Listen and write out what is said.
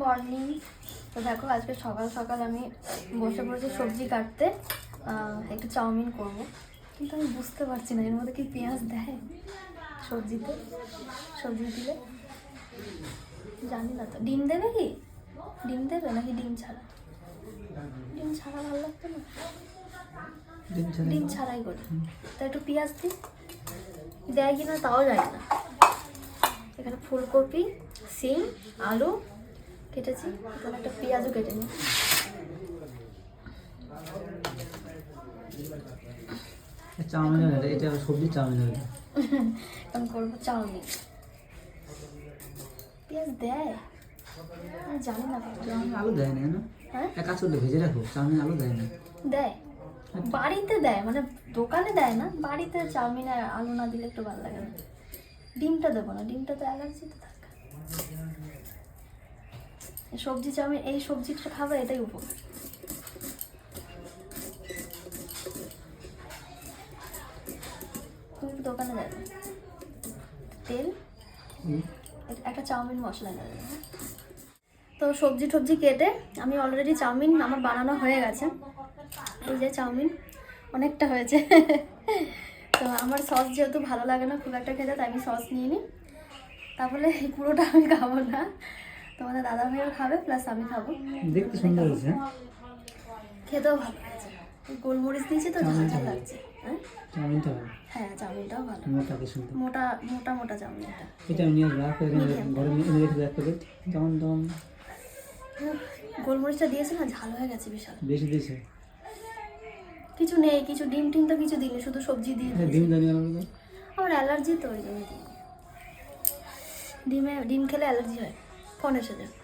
Morning তো দেখো আজকে সকাল সকাল আমি বসে পড়েছি সবজি কাটতে। একটু চাউমিন করব। কিন্তু আমি বুঝতে পারছি না এর মধ্যে কি পেঁয়াজ দেয় সবজিতে? সবজি দিলে? জানি না তো। ডিম দেবে কি? ডিম দেবে নাকি ডিম ছাড়া? ডিম ছাড়া ভালো লাগতো না? ডিম ডিম ছাড়াই করি। তা একটু পেঁয়াজ দিই? দেয় কি না তাও জানি না। এখানে ফুলকপি সিম আলু কেটেছি এখানে একটা পেঁয়াজও কেটে নিই। চাউমিন এটা সবজি চাউমিন করব চাউমিন। পেঁয়াজ দেয়? জানি না চাউমিন আলু দেয় না হ্যাঁ? এক কাজ করলে ভেজে রাখো চাউমিন আলু দেয় না। দেয়? বাড়িতে দেয় মানে দোকানে দেয় না বাড়িতে চাউমিন আর আলু না দিলে একটু ভালো লাগে না। ডিমটা দেবো না ডিমটা তো অ্যালার্জি তো থাকে। সবজি চাউমিন এই সবজিটা খাবার এটাই উপকার। তুমি দোকানে যাবে। তেল একটা চাউমিন মশলা নেবে? তো সবজি টবজি কেটে আমি অলরেডি চাউমিন আমার বানানো হয়ে গেছে। এই যে চাউমিন অনেকটা হয়েছে। তো আমার সস যেহেতু ভালো লাগে না খুব একটা খেতে তাই আমি সস নিয়ে নিই। তারপরে এই পুরোটা আমি খাব না। তোমাদের দাদা ভাইও খাবে প্লাস আমি খাব। দেখতে সুন্দর হয়েছে। হ্যাঁ? খেতেও ভালো লাগছে গোলমরিচ দিয়েছি তো ঝাল ঝাল লাগছে। হ্যাঁ? চাউমিনটা ভালো। হ্যাঁ চাউমিনটাও ভালো। মোটা কি সুন্দর। মোটা মোটা এটা নিয়ে ঘরে রেখে গোলমরিচটা দিয়েছে না ঝাল হয়ে গেছে বিশাল। বেশি দিয়েছে? কিছু নেই কিছু ডিম টিম তো কিছু দিইনি শুধু সবজি দিয়ে হ্যাঁ, ডিম জানি আমার অ্যালার্জি তো ওই জন্য ডিমে ডিম খেলে অ্যালার্জি হয়। এসে যায়